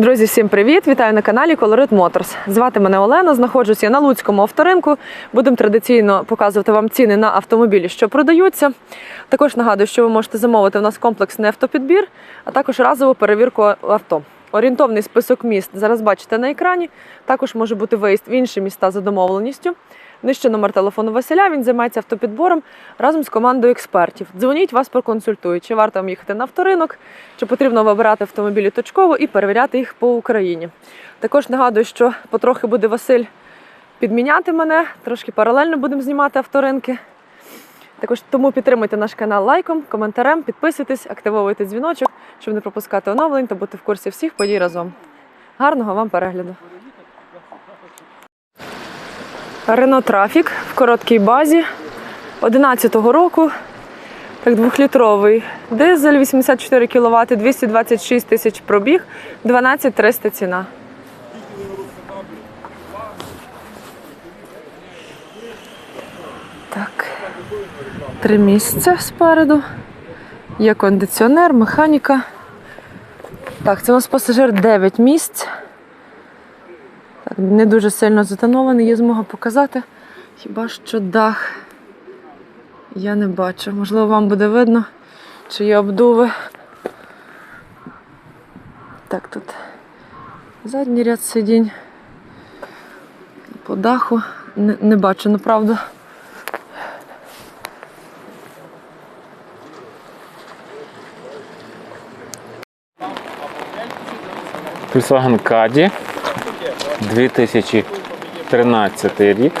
Друзі, всім привіт! Вітаю на каналі Colorit Motors. Звати мене Олена. Знаходжусь я на Луцькому авторинку. Будемо традиційно показувати вам ціни на автомобілі, що продаються. Також нагадую, що ви можете замовити у нас комплексний автопідбір, а також разову перевірку авто. Орієнтовний список міст зараз бачите на екрані. Також може бути виїзд в інші міста за домовленістю. Нижче номер телефону Василя. Він займається автопідбором разом з командою експертів. Дзвоніть, вас проконсультують, чи варто вам їхати на авторинок, чи потрібно вибирати автомобілі точково і перевіряти їх по Україні. Також нагадую, що потрохи буде Василь підміняти мене, трошки паралельно будемо знімати авторинки. Також тому підтримуйте наш канал лайком, коментарем, підписуйтесь, активовуйте дзвіночок, щоб не пропускати оновлень та бути в курсі всіх подій разом. Гарного вам перегляду! Рено Трафік в короткій базі 11-го року. Так, двохлітровий дизель, 84 кВт, 226 тисяч пробіг, 12 300 ціна. Так, три місця спереду. Є кондиціонер, механіка. Так, це у нас пасажир 9 місць. Так, не дуже сильно затонований, є змога показати. Хіба що дах я не бачу. Можливо, вам буде видно, чи є обдуви. Так, тут задній ряд сидінь. По даху не, не бачу, направду. Volkswagen Caddy 2013 рік.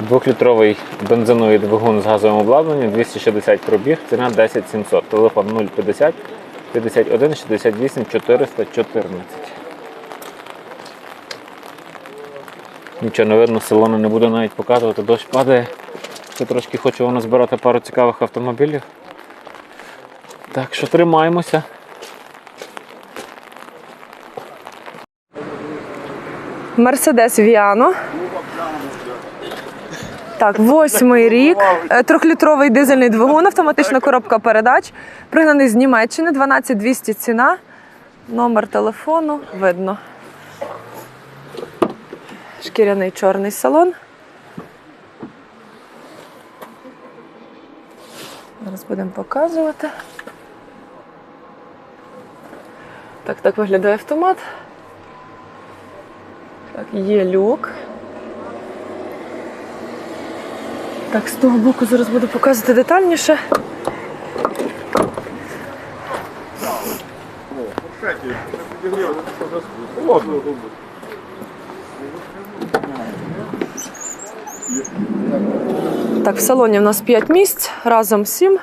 Двохлітровий бензиновий двигун з газовим обладнанням, 260 пробіг, ціна 10 700. Телефон 050 51 68 414. Нічого не видно, салону не буду навіть показувати, дощ падає. Ще трошки хочу вам збирати пару цікавих автомобілів. Так що тримаємося. Мерседес Віано. Так, восьмий рік. Е, Трьохлітровий дизельний двигун, автоматична коробка передач. Пригнаний з Німеччини, 12200 ціна. Номер телефону видно. Шкіряний чорний салон. Зараз будемо показувати. Так, так виглядає автомат. Так, є люк. Так, з того боку зараз буду показувати детальніше. Так, в салоні у нас 5 місць, разом 7.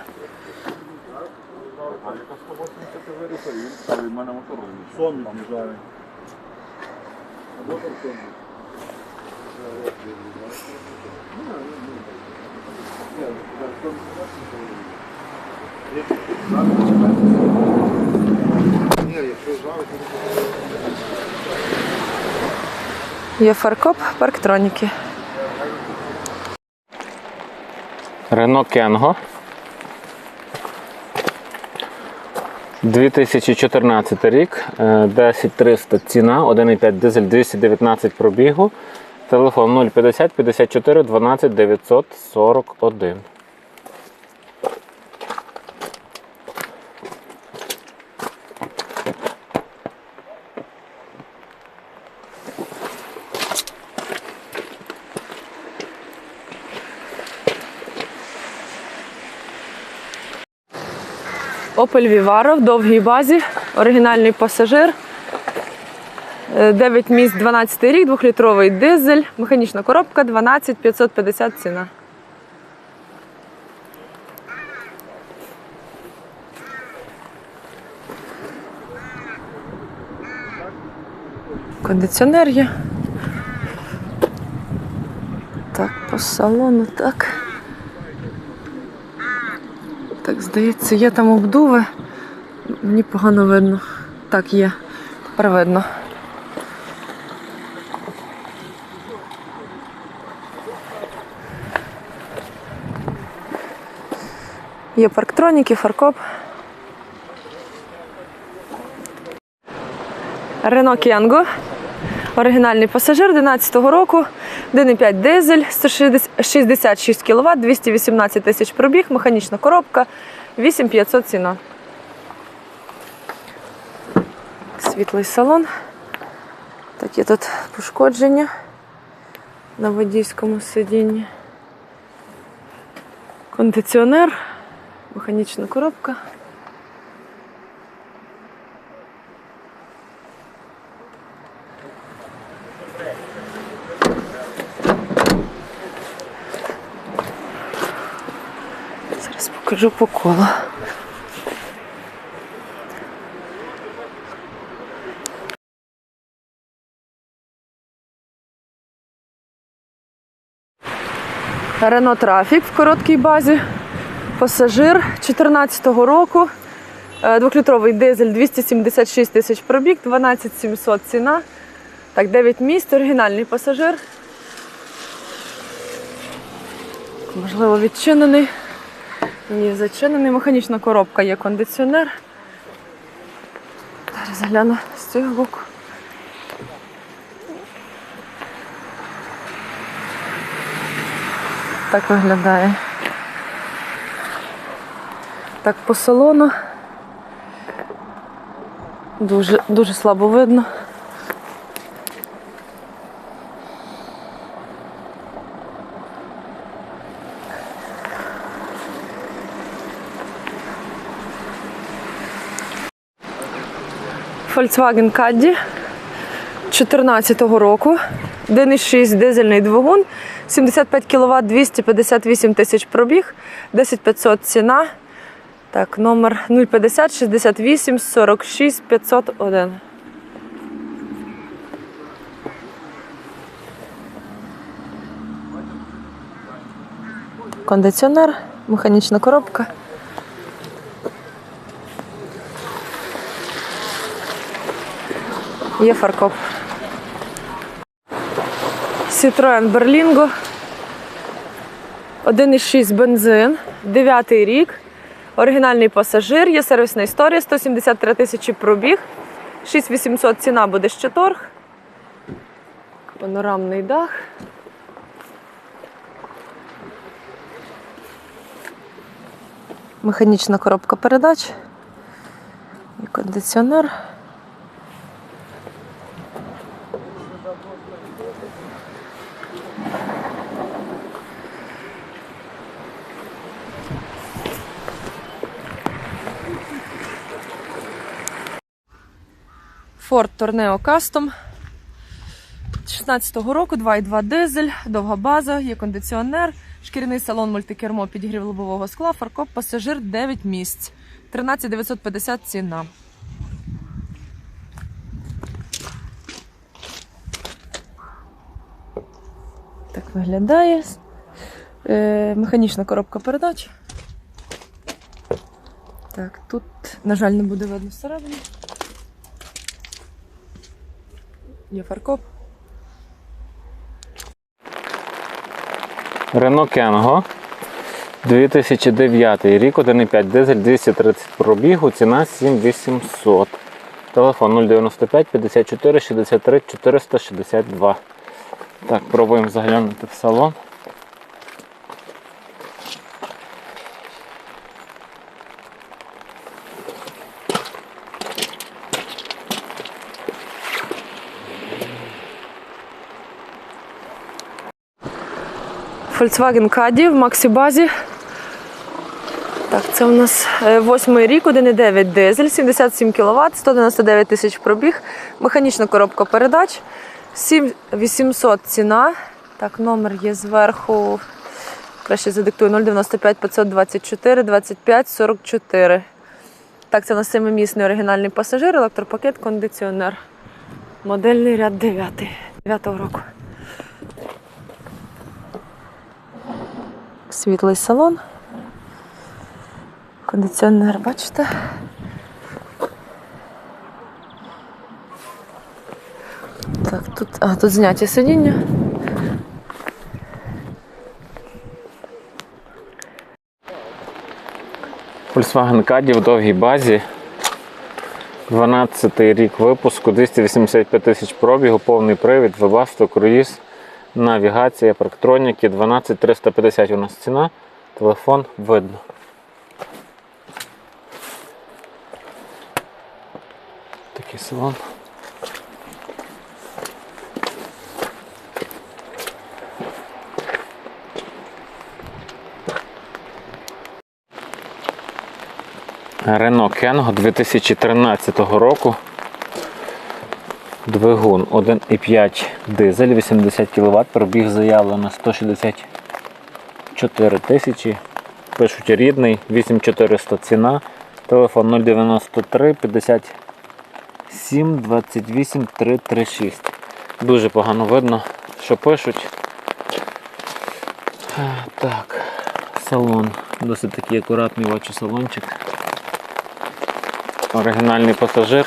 Сон від'їжджає. Є фаркоп, парктроніки. Рено Кенго. 2014 рік, е, 10300 ціна, 1,5 дизель 219 пробігу. Телефон 050 54 12 941. Opel Vivaro в довгій базі, оригінальний пасажир. 9 місць 12 рік, 2-літровий дизель, механічна коробка 12 550 ціна. Кондиціонер є. Так, по салону, так. Так, здається, є там обдуви. Мені погано видно. Так, є. Тепер видно. Є парктроніки, фаркоп. Renault Кіанго. Оригінальний пасажир 11 року, 1,5 дизель, 166 кВт, 218 тисяч пробіг, механічна коробка, 8500 ціна. Світлий салон. Такі тут пошкодження на водійському сидінні. Кондиціонер, механічна коробка. Покажу по колу. Рено Трафік в короткій базі. Пасажир 2014 року. Е, Двохлітровий дизель 276 тисяч пробіг, 12 700 ціна. Так, 9 місць, оригінальний пасажир. Можливо, відчинений. Ні, зачинений. Механічна коробка є кондиціонер. Зараз гляну з цього боку. Так виглядає. Так по салону. Дуже, дуже слабо видно. Volkswagen Caddy 2014 року. 1,6 дизельний двигун, 75 кВт, 258 тисяч пробіг, 10500 ціна. Так, номер 050 68 46 501. Кондиціонер, механічна коробка. Є фаркоп. Citroen Berlingo. 1,6 бензин, 9 рік. Оригінальний пасажир, є сервісна історія, 173 тисячі пробіг, 6800 ціна буде ще торг. Панорамний дах. Механічна коробка передач. І кондиціонер. Ford Tourneo Custom 16-го року, 2,2 дизель, довга база, є кондиціонер, шкіряний салон мультикермо, підігрів лобового скла, фаркоп, пасажир 9 місць. 13 950 ціна. Так виглядає. Е, механічна коробка передач. Так, тут, на жаль, не буде видно всередині. Є фаркоп. Рено Кенго. 2009 рік, 1,5 дизель, 230 пробігу, ціна 7800. Телефон 095 54 63 462. Так, пробуємо заглянути в салон. Volkswagen Caddy в Максі-базі. Так, це у нас е, восьмий рік, 1,9 дизель, 77 кВт, 199 тисяч пробіг, механічна коробка передач, 7800 ціна. Так, номер є зверху. Краще задиктую 095 524 25 44. Так, це у нас семимісний оригінальний пасажир, електропакет, кондиціонер. Модельний ряд 9. 9 року. Світлий салон. Кондиціонер, бачите? Так, тут, а, тут зняті сидіння. Volkswagen Caddy в довгій базі. 12 рік випуску, 285 тисяч пробігу, повний привід, вебасто, круїз, навігація, парктроніки, 12 350 у нас ціна. Телефон видно. Такий салон. Renault Kengo 2013 року. Двигун 1,5 дизель, 80 кВт, пробіг заявлено 164 тисячі. Пишуть рідний, 8400 ціна. Телефон 093 57 28 336. Дуже погано видно, що пишуть. Так, салон. Досить такий акуратний бачу салончик. Оригінальний пасажир.